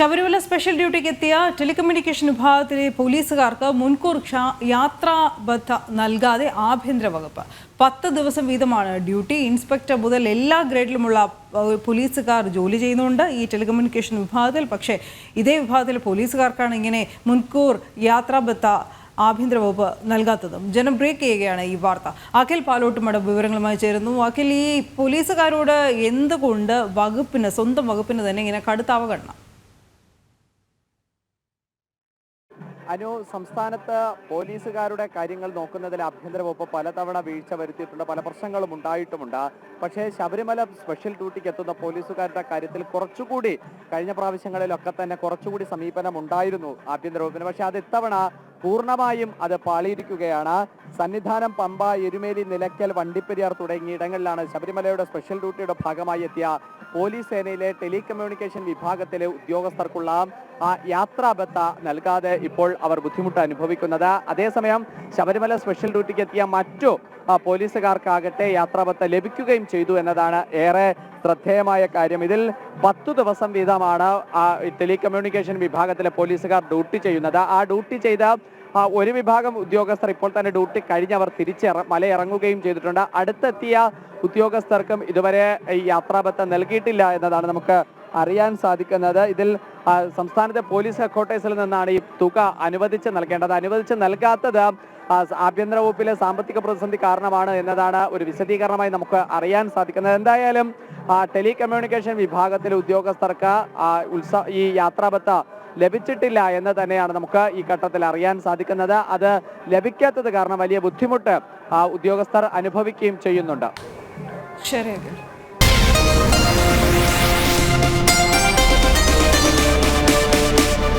Sabarimala special ഡ്യൂട്ടിക്ക് എത്തിയ telecommunication വിഭാഗത്തിലെ പോലീസുകാർക്ക് മുൻകൂർ യാത്രാബദ്ധ നൽകാതെ ആഭ്യന്തര വകുപ്പ്. പത്ത് ദിവസം വീതമാണ് ഡ്യൂട്ടി ഇൻസ്പെക്ടർ മുതൽ എല്ലാ ഗ്രേഡിലുമുള്ള പോലീസുകാർ ജോലി ചെയ്യുന്നുണ്ട് ഈ ടെലികമ്മ്യൂണിക്കേഷൻ വിഭാഗത്തിൽ. പക്ഷേ ഇതേ വിഭാഗത്തിലെ പോലീസുകാർക്കാണ് ഇങ്ങനെ മുൻകൂർ യാത്രാബദ്ധ ആഭ്യന്തര വകുപ്പ് നൽകാത്തതും. ജനം ബ്രേക്ക് ചെയ്യുകയാണ് ഈ വാർത്ത. അഖിൽ പാലോട്ടുമട വിവരങ്ങളുമായി ചേരുന്നു. അഖിൽ ഈ പോലീസുകാരോട് എന്തുകൊണ്ട് വകുപ്പിന് സ്വന്തം വകുപ്പിന് തന്നെ ഇങ്ങനെ കടുത്ത അവഗണന? അനു സംസ്ഥാനത്ത് പോലീസുകാരുടെ കാര്യങ്ങൾ നോക്കുന്നതിൽ ആഭ്യന്തര വകുപ്പ് പലതവണ വീഴ്ച വരുത്തിയിട്ടുണ്ട്. പല പ്രശ്നങ്ങളും ഉണ്ടായിട്ടുമുണ്ട്. പക്ഷേ ശബരിമല സ്പെഷ്യൽ ഡ്യൂട്ടിക്ക് എത്തുന്ന പോലീസുകാരുടെ കാര്യത്തിൽ കുറച്ചുകൂടി കഴിഞ്ഞ പ്രാവശ്യങ്ങളിലൊക്കെ തന്നെ കുറച്ചുകൂടി സമീപനം ഉണ്ടായിരുന്നു ആഭ്യന്തര വകുപ്പിന്. പക്ഷേ അത് ഇത്തവണ പൂർണമായും അത് പാളിയിരിക്കുകയാണ്. സന്നിധാനം പമ്പ എരുമേലി നിലയ്ക്കൽ വണ്ടിപ്പെരിയാർ തുടങ്ങിയ ഇടങ്ങളിലാണ് ശബരിമലയുടെ സ്പെഷ്യൽ ഡ്യൂട്ടിയുടെ ഭാഗമായി എത്തിയ പോലീസ് സേനയിലെ ടെലികമ്മ്യൂണിക്കേഷൻ വിഭാഗത്തിലെ ഉദ്യോഗസ്ഥർക്കുള്ള ആ യാത്രാബത്ത നൽകാതെ ഇപ്പോൾ അവർ ബുദ്ധിമുട്ട് അനുഭവിക്കുന്നത്. അതേസമയം ശബരിമല സ്പെഷ്യൽ ഡ്യൂട്ടിക്ക് എത്തിയ മറ്റു പോലീസുകാർക്കാകട്ടെ യാത്രാബത്ത ലഭിക്കുകയും ചെയ്തു എന്നതാണ് ഏറെ ശ്രദ്ധേയമായ കാര്യം. ഇതിൽ പത്തു ദിവസം വീതമാണ് ടെലികമ്മ്യൂണിക്കേഷൻ വിഭാഗത്തിലെ പോലീസുകാർ ഡ്യൂട്ടി ചെയ്യുന്നത്. ആ ഡ്യൂട്ടി ചെയ്ത ഒരു വിഭാഗം ഉദ്യോഗസ്ഥർ ഇപ്പോൾ തന്നെ ഡ്യൂട്ടി കഴിഞ്ഞവർ തിരിച്ച് മലയിറങ്ങുകയും ചെയ്തിട്ടുണ്ട്. അടുത്തെത്തിയ ഉദ്യോഗസ്ഥർക്കും ഇതുവരെ ഈ യാത്രാബത്ത നൽകിയിട്ടില്ല എന്നതാണ് നമുക്ക് അറിയാൻ സാധിക്കുന്നത്. ഇതിൽ സംസ്ഥാനത്തെ പോലീസ് ഹെഡ്ക്വാർട്ടേഴ്സിൽ നിന്നാണ് ഈ തുക അനുവദിച്ച് നൽകേണ്ടത്. അനുവദിച്ച് നൽകാത്തത് ആഭ്യന്തര വകുപ്പിലെ സാമ്പത്തിക പ്രതിസന്ധി കാരണമാണ് എന്നതാണ് ഒരു വിശദീകരണമായി നമുക്ക് അറിയാൻ സാധിക്കുന്നത്. എന്തായാലും ടെലികമ്മ്യൂണിക്കേഷൻ വിഭാഗത്തിലെ ഉദ്യോഗസ്ഥർക്ക് ഉത്സവ ഈ യാത്രാബത്ത ലഭിച്ചിട്ടില്ല എന്ന് തന്നെയാണ് നമുക്ക് ഈ ഘട്ടത്തിൽ അറിയാൻ സാധിക്കുന്നത്. അത് ലഭിക്കാത്തത് കാരണം വലിയ ബുദ്ധിമുട്ട് ഉദ്യോഗസ്ഥർ അനുഭവിക്കുകയും ചെയ്യുന്നുണ്ട്. ശരി